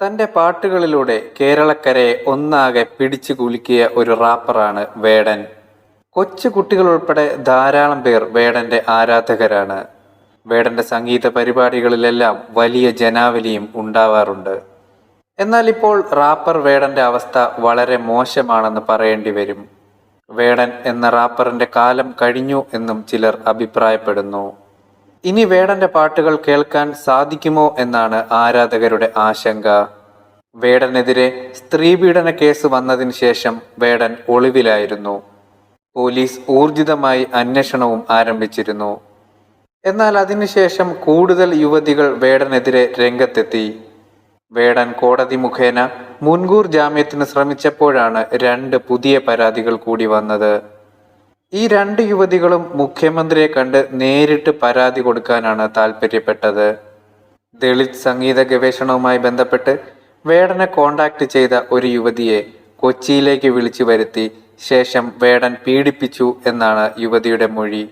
തന്റെ പാട്ടുകളിലൂടെ കേരളക്കരയെ ഒന്നാകെ പിടിച്ചു കുലുക്കിയ ഒരു റാപ്പറാണ് വേടൻ. കൊച്ചു കുട്ടികൾ ഉൾപ്പെടെ ധാരാളം പേർ വേടന്റെ ആരാധകരാണ്. വേടന്റെ സംഗീത പരിപാടികളിലെല്ലാം വലിയ ജനാവലിയും ഉണ്ടാവാറുണ്ട്. എന്നാൽ ഇപ്പോൾ റാപ്പർ വേടന്റെ അവസ്ഥ വളരെ മോശമാണെന്ന് പറയേണ്ടി വരും. വേടൻ എന്ന റാപ്പറിന്റെ കാലം കഴിഞ്ഞു എന്നും ചിലർ അഭിപ്രായപ്പെടുന്നു. ഇനി വേടന്റെ പാട്ടുകൾ കേൾക്കാൻ സാധിക്കുമോ എന്നാണ് ആരാധകരുടെ ആശങ്ക. വേടനെതിരെ സ്ത്രീപീഡന കേസ് വന്നതിന് ശേഷം വേടൻ ഒളിവിലായിരുന്നു. പോലീസ് ഊർജിതമായി അന്വേഷണവും ആരംഭിച്ചിരുന്നു. എന്നാൽ അതിനുശേഷം കൂടുതൽ യുവതികൾ വേടനെതിരെ രംഗത്തെത്തി. വേടൻ കോടതി മുഖേന മുൻകൂർ ജാമ്യത്തിന് ശ്രമിച്ചപ്പോഴാണ് രണ്ട് പുതിയ പരാതികൾ കൂടി വന്നത്. ഈ രണ്ട് യുവതികളും മുഖ്യമന്ത്രിയെ കണ്ട് നേരിട്ട് പരാതി കൊടുക്കാനാണ് താല്പര്യപ്പെട്ടത്. ദളിത് സംഗീത ഗവേഷണവുമായി ബന്ധപ്പെട്ട് വേടനെ കോണ്ടാക്ട് ചെയ്ത ഒരു യുവതിയെ കൊച്ചിയിലേക്ക് വിളിച്ചു വരുത്തി ശേഷം വേടൻ പീഡിപ്പിച്ചു എന്നാണ് യുവതിയുടെ മൊഴി.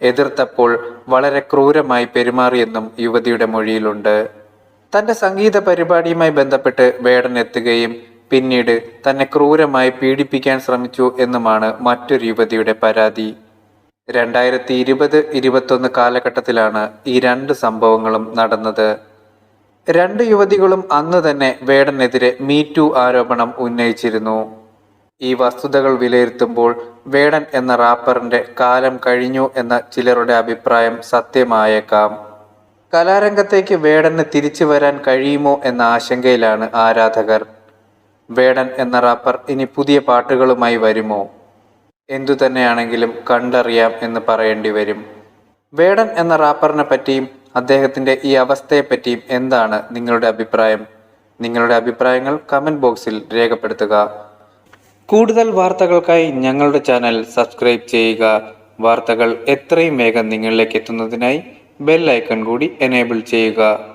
എതിർത്തപ്പോൾ വളരെ ക്രൂരമായി പെരുമാറിയെന്നും യുവതിയുടെ മൊഴിയിലുണ്ട്. തന്റെ സംഗീത പരിപാടിയുമായി ബന്ധപ്പെട്ട് വേടൻ എത്തുകയും പിന്നീട് തന്നെ ക്രൂരമായി പീഡിപ്പിക്കാൻ ശ്രമിച്ചു എന്നുമാണ് മറ്റൊരു യുവതിയുടെ പരാതി. രണ്ടായിരത്തി ഇരുപത് ഇരുപത്തൊന്ന് കാലഘട്ടത്തിലാണ് ഈ രണ്ട് സംഭവങ്ങളും നടന്നത്. രണ്ട് യുവതികളും അന്ന് തന്നെ വേടനെതിരെ മീറ്റു ആരോപണം ഉന്നയിച്ചിരുന്നു. ഈ വസ്തുതകൾ വിലയിരുത്തുമ്പോൾ വേടൻ എന്ന റാപ്പറിന്റെ കാലം കഴിഞ്ഞു എന്ന ചിലരുടെ അഭിപ്രായം സത്യമായേക്കാം. കലാരംഗത്തേക്ക് വേടന് തിരിച്ചു വരാൻ കഴിയുമോ എന്ന ആശങ്കയിലാണ് ആരാധകർ. വേടൻ എന്ന റാപ്പർ ഇനി പുതിയ പാട്ടുകളുമായി വരുമോ? എന്തു തന്നെയാണെങ്കിലും കണ്ടറിയാം എന്ന് പറയേണ്ടി വരും. വേടൻ എന്ന റാപ്പറിനെ പറ്റിയും അദ്ദേഹത്തിന്റെ ഈ അവസ്ഥയെ പറ്റിയും എന്താണ് നിങ്ങളുടെ അഭിപ്രായം? നിങ്ങളുടെ അഭിപ്രായങ്ങൾ കമന്റ് ബോക്സിൽ രേഖപ്പെടുത്തുക. കൂടുതൽ വാർത്തകൾക്കായി ഞങ്ങളുടെ ചാനൽ സബ്സ്ക്രൈബ് ചെയ്യുക. വാർത്തകൾ എത്രയും വേഗം നിങ്ങളിലേക്ക് എത്തുന്നതിനായി ബെൽ ഐക്കൺ കൂടി എനേബിൾ ചെയ്യുക.